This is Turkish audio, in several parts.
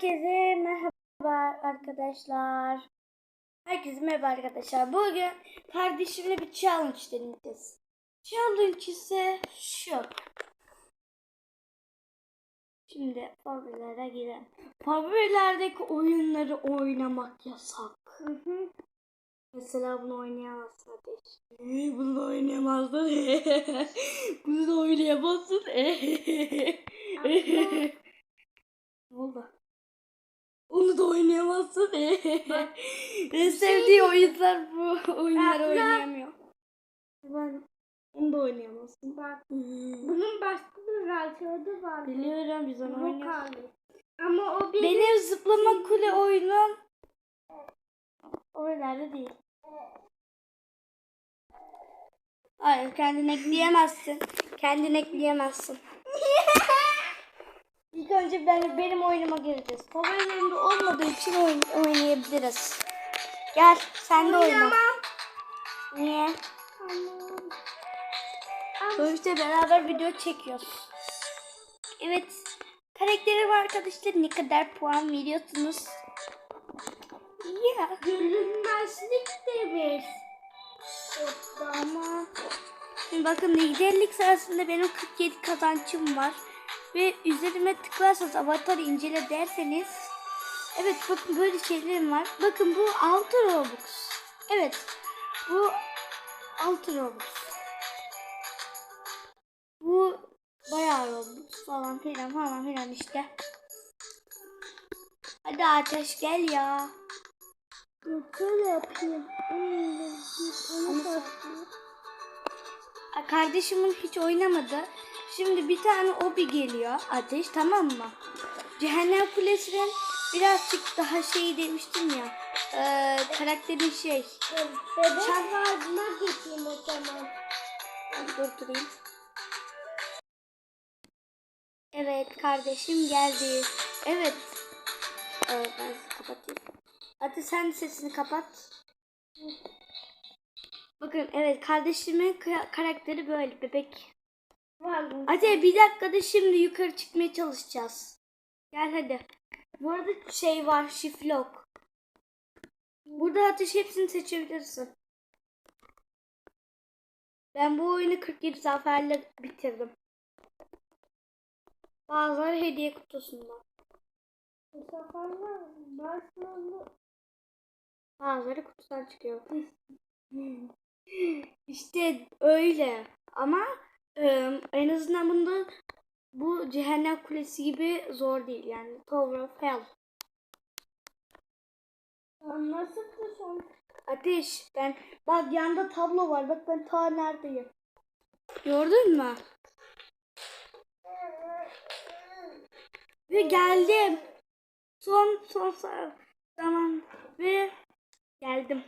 Herkese merhaba arkadaşlar. Herkese merhaba arkadaşlar. Bugün kardeşimle bir challenge deneyeceğiz. Challenge ise şu. Şimdi favorilere girelim. Favorilerdeki oyunları oynamak yasak. Mesela bunu oynayamazsın ateş. Ee, Bunu da oynayamazsın. bunu da oynayamazsın. ne oldu? Onu da oynayamazsın. en sevdiği oyunlar bu oyunları Abla. oynayamıyor. Ben onu da oynayamazsın. Bak Hmm. bunun başka bir versiyonu var. Biliyorum biz onu oynuyoruz. Ama o bir Benim zıplama kule oyunum oralarda değil. Hayır kendini ekleyemezsin. Kendini ekleyemezsin. İlk önce ben, benim oyunuma gireceğiz. Favorilerimde olmadığı için oyn oynayabiliriz. Gel sen de oyna. Niye? Sonuçta beraber video çekiyoruz. Evet. Karakterim arkadaşlar ne kadar puan veriyorsunuz? Ya. Görünmezlik de bir. Ama bakın liderlik sırasında benim 47 kazancım var. Ve üzerime tıklarsanız avatar incele derseniz Evet bakın böyle şeylerim var. Bakın bu 6 Robux. Evet. Bu 6 Robux. Bu bayağı Robux falan filan falan filan işte. Hadi ateş gel ya. Şöyle yapayım. Ama- Kardeşimin hiç oynamadı. Şimdi bir tane obi geliyor ateş tamam mı? Cehennem Kulesi'nin birazcık daha şey demiştim ya. E, karakterin şey. Bebek vardına geçeyim o zaman. Dur durayım. Evet kardeşim geldi. Evet. Ee, ben kapatayım. Hadi sen sesini kapat. Bakın evet kardeşimin karakteri böyle bebek. Hadi bir dakikada şimdi yukarı çıkmaya çalışacağız. Gel hadi. Bu arada şey var şiflok. Burada ateş hepsini seçebilirsin. Ben bu oyunu 47 zaferle bitirdim. Bazıları hediye kutusunda. Bu seferler başladı. Bazıları kutudan çıkıyor. işte öyle. Ama e, en azından bunda bu cehennem kulesi gibi zor değil yani. Tower of Hell. Nasıl kuşum? Ateş ben bak yanda tablo var. Bak ben ta neredeyim. Gördün mü? Ve geldim. Son son zaman ve geldim.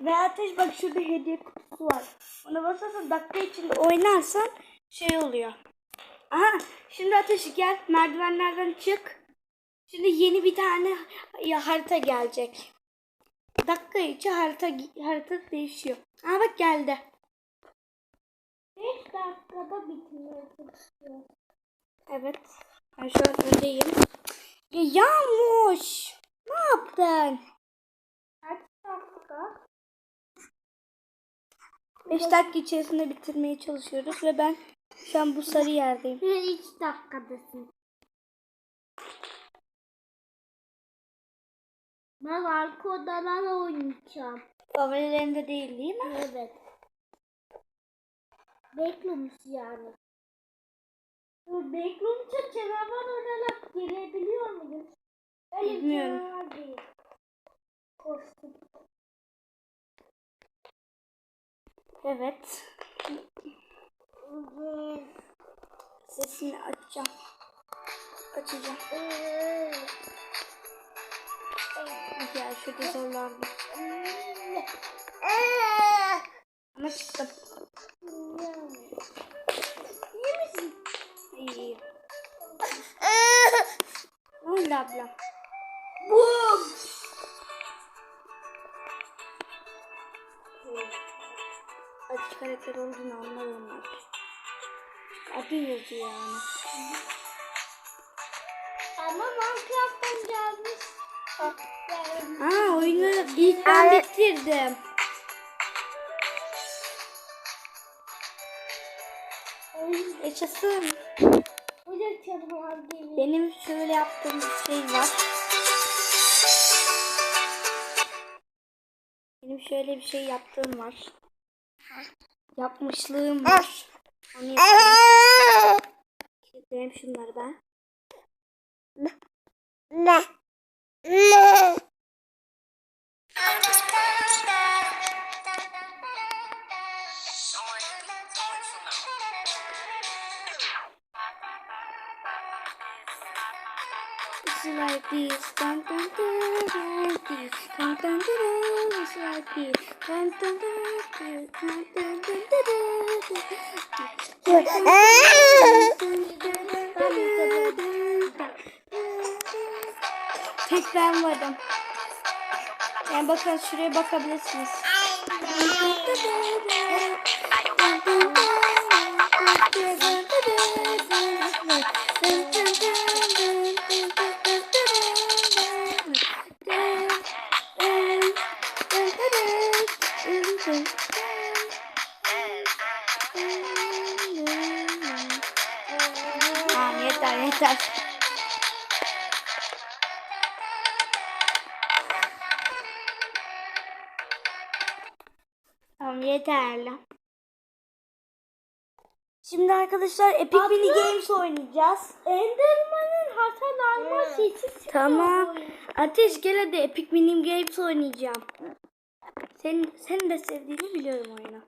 Ve ateş bak şurada hediye kutusu var. Ona basarsan dakika içinde oynarsan şey oluyor. Aha şimdi ateş gel merdivenlerden çık. Şimdi yeni bir tane ya, harita gelecek. Dakika içi harita harita değişiyor. Aa bak geldi. 5 dakikada istiyor. Evet. Ben şu an öndeyim. Ya Yağmuş. Ne yaptın? Kaç dakika? 5 dakika içerisinde bitirmeye çalışıyoruz ve ben şu an bu sarı yerdeyim. 3 dakikadasın. Ben arka odalarla oynayacağım. Favorilerinde değil değil mi? Evet. Backrooms yani. Backrooms'a canavar olarak girebiliyor muyuz? Öyle Bilmiyorum. canavar değil. Kostüm. Evet. Sesini açacağım. Açacağım. Ya şurada zorlandım. Ama çıktım. İyi misin? İyi. Oldu abla? Karakter olduğunu anlamıyorum. Adı yazıyor yani. Ama Minecraft'tan gelmiş. Ha oyunu ilk ben bitirdim. Yaşasın. Benim şöyle yaptığım bir şey var. Benim şöyle bir şey yaptığım var. Yapmışlığım var. Onu yapayım. Şunları ben. Ne? Ne? It's like this. Dun, dun, dun, dun, this. Dun, dun, dun, dun. It's like this. Dun, dun, dun, Tek ben varım. Yani bakın şuraya bakabilirsiniz. Arkadaşlar Epic Mini Games oynayacağız. Enderman'ın Hasan Alma sesi çıkıyor. Tamam. Ateş gel hadi Epic Mini Games oynayacağım. Sen, sen de sevdiğini biliyorum oyunu.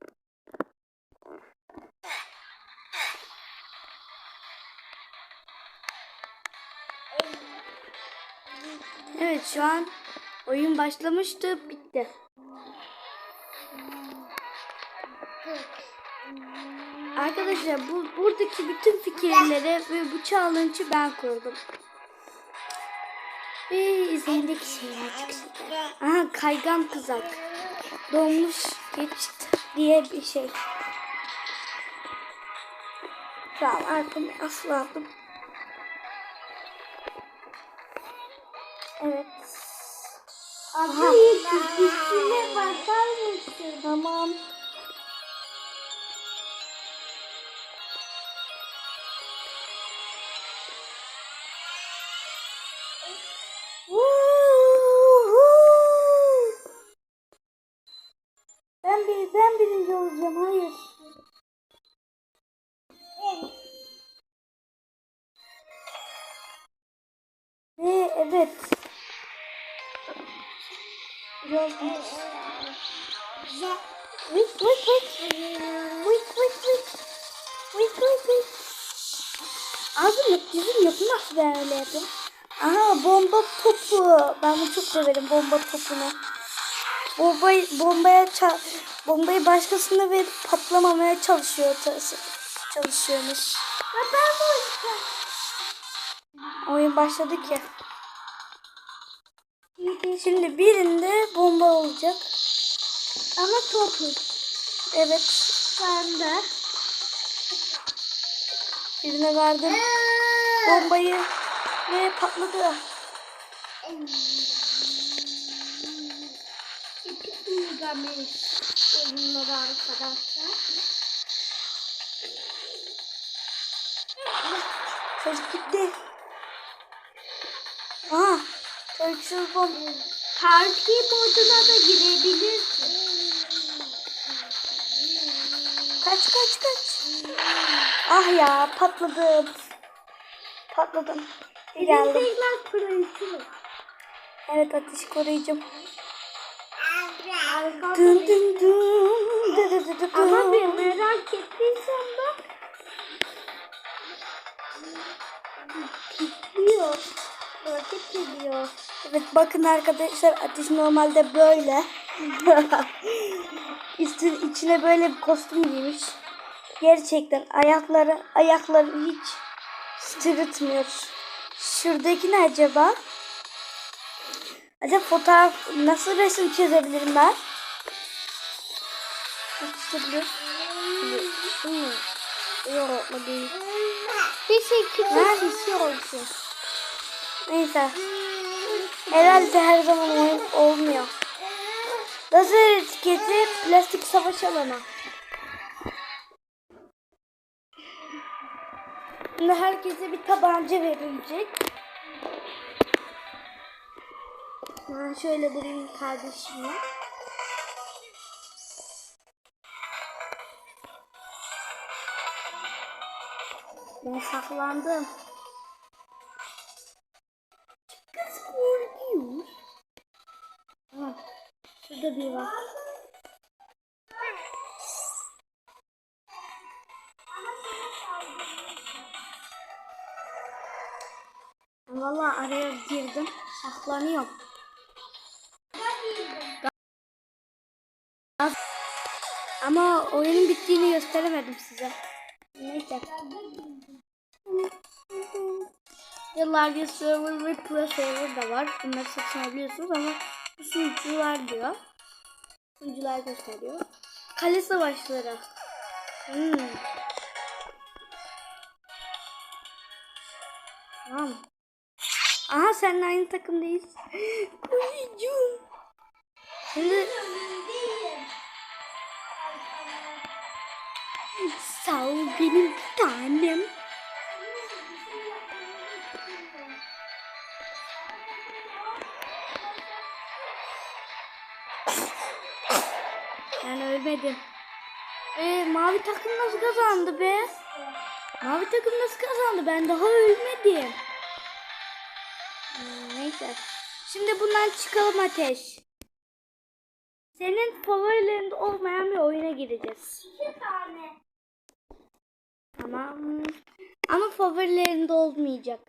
Evet şu an oyun başlamıştı bitti. Arkadaşlar bu buradaki bütün fikirleri ve bu challenge'ı ben kurdum. Ve üzerindeki şeyler güzel. Aha kaygan kızak. Donmuş geçit diye bir şey. Tamam arkamı asladım. Evet. Abi üstüne bakar mısın? Tamam. Evet. Biraz Wait, wait, wait. Wait, wait, wait. Wait, wait, wait. Ağzım yok, dizim yok. Nasıl ben öyle yapayım? Aha bomba topu. Ben bunu çok severim bomba topunu. Bombayı, bombaya ça- bombayı başkasına verip patlamamaya çalışıyor çalışıyormuş. Ben. Oyun başladı ki. Şimdi birinde bomba olacak. Ama topu. Evet. Ben de. Birine verdim bombayı ve patladı. İki gameyiz. Oyunları arkadaşlar. Çocuk gitti. Aha. Çocuk bomba. Parti moduna da girebilirsin. Kaç kaç kaç. Ah ya patladım. Patladım. Geldim. Evet ateş koruyucum. Dın dın dın. dı dı dı dı Ama bir merak ettiysen bak. Kilitliyor. Roket geliyor. Evet bakın arkadaşlar ateş normalde böyle. Üstün içine böyle bir kostüm giymiş. Gerçekten ayakları ayakları hiç sırıtmıyor. Şuradaki ne acaba? Acaba fotoğraf nasıl resim çizebilirim ben? Çizebilirim? Yok değil. Olsun. Neyse. Herhalde her zaman oyun olmuyor. Lazer etiketi plastik savaş alanı. Şimdi herkese bir tabanca verilecek. Ben şöyle bulayım kardeşimi. Ben saklandım. Şurada bir var. Vallahi araya girdim. Saklanıyorum. Ama oyunun bittiğini gösteremedim size. Neyse. Yıllarca server ve pro server da var. Bunları satın alabiliyorsunuz ama bu sunucular diyor. Sunucular gösteriyor. Kale savaşları. Hmm. Tamam. Aha seninle aynı takımdayız. Koyucum. Şimdi sağ ol benim tanem. Ben ölmedim. Ee, mavi takım nasıl kazandı be? Mavi takım nasıl kazandı? Ben daha ölmedim. Hmm, neyse. Şimdi bundan çıkalım ateş. Senin favorilerinde olmayan bir oyuna gireceğiz. İki tane. Tamam. Ama favorilerinde olmayacak.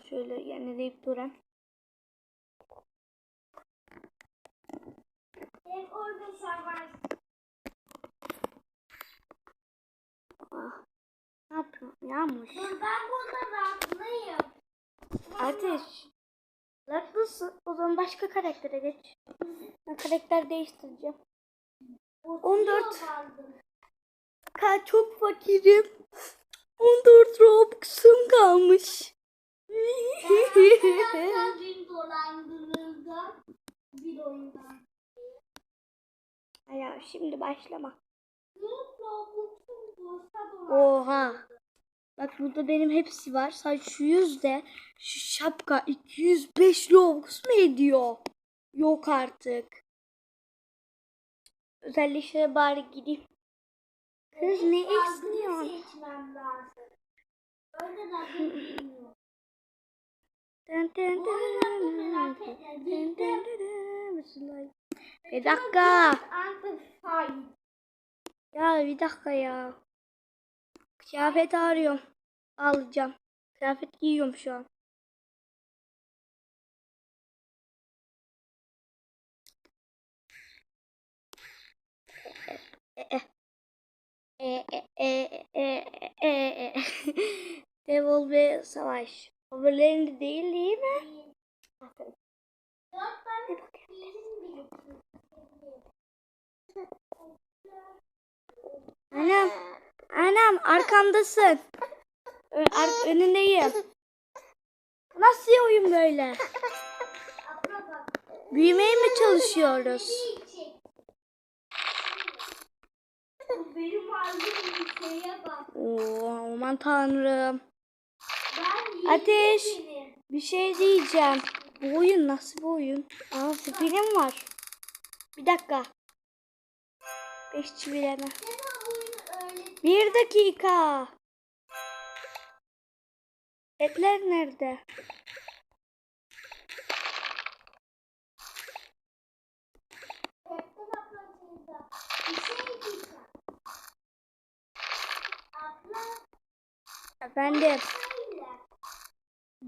Şöyle yenileyip duran. Hep orada savaş. Ah. Ne yapıyorum? Yağmış. Ben burada rahatlıyım. Ateş. Haklısın. O zaman başka karaktere geç. Ben karakter değiştireceğim. 14. Ka çok fakirim. 14 Robux'um kalmış. Ben dün dolandırıldım bir oyundan. ya şimdi başlama. Oha. Bak burada benim hepsi var. Sadece şu yüzde şu şapka 205 Robux mu ediyor? Yok artık. Özellikle bari gideyim. Kız ne istiyorsun? seçmem Bir dakika. Ya bir dakika ya. Kıyafet arıyorum. Alacağım. Kıyafet giyiyorum şu an. E, e, e. Devil ve Savaş. Favorilerinde değil değil mi? Aferin. Anam. Anam arkamdasın. Ar- önündeyim. Nasıl oyun böyle? Büyümeye mi çalışıyoruz? Benim aldığım şeye bak. Oo, aman tanrım. Ateş. Bir şey diyeceğim. Bu oyun nasıl bir oyun? Aa spirim var. Bir dakika. Beş çivileme. Bir dakika. Etler nerede? Efendim.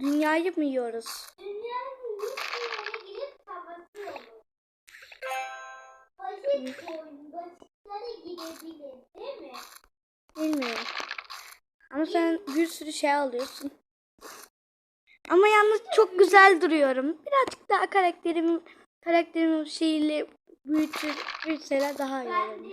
Dünyayı mı yiyoruz? Bilmiyorum. Ama sen bir sürü şey alıyorsun. Ama yalnız çok güzel duruyorum. Birazcık daha karakterimin karakterimin şeyiyle büyütür, büyütseler daha iyi olur.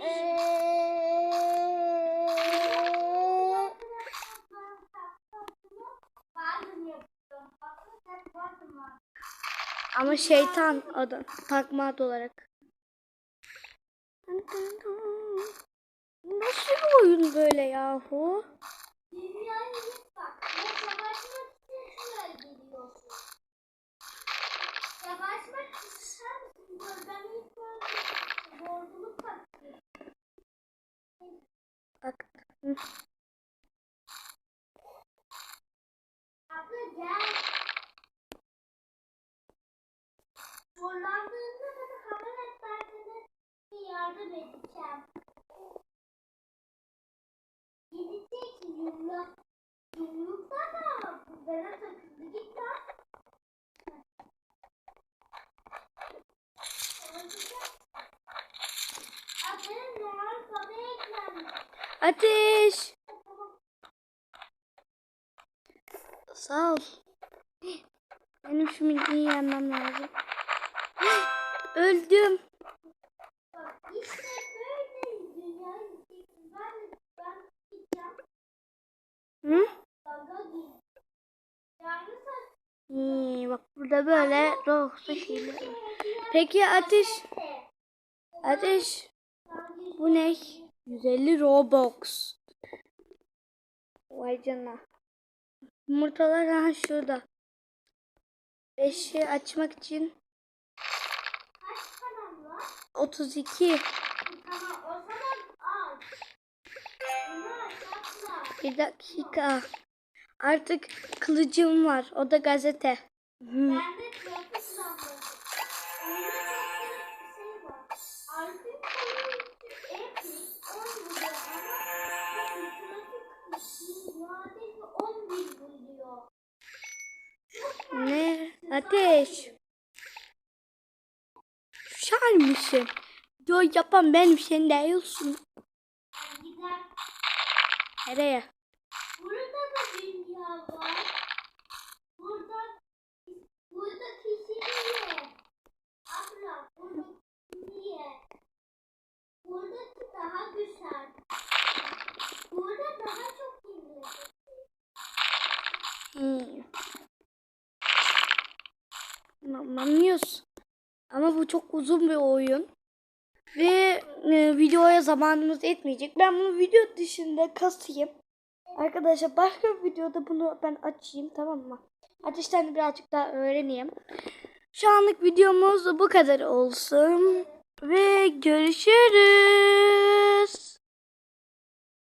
Ama şeytan adı. Takma adı olarak. Nasıl bir oyun böyle yahu? Bak. Ya savaşmak Zorlandığında bana haber et ben sana yardım edeceğim. Gideceksin yumruk. Yumrukta da bana takıldı. Git lan. Ateş. Sağ ol. Benim şu midyeyi yemem lazım. Öldüm. İşte. Hı? İyi, bak burada böyle rohsa şeyler. Peki ateş. Ateş. Bu ne? 150 Robux. Vay canına. Yumurtalar ha şurada. 5'i açmak için? 32. Tamam o zaman al. Bunlar yapma. Bir dakika. Artık kılıcım var. O da gazete. Hı. Bende trafik lambası. Onda çok şey var. Artık en büyük 10 vuruyor ama trafik neredeyse 11 vuruyor. Ne? Ateş. Şar mısın? Yo yapan benim sen değilsin. Nereye? Burada da dünya var. Burada burada kişi niye? Abla burada niye? Buradaki daha güzel. Burada daha çok dinliyor. Hmm. Anlamıyoruz. Ama bu çok uzun bir oyun. Ve e, videoya zamanımız etmeyecek. Ben bunu video dışında kasayım. Arkadaşlar başka bir videoda bunu ben açayım tamam mı? Ateşten birazcık daha öğreneyim. Şu anlık videomuz bu kadar olsun. Ve görüşürüz.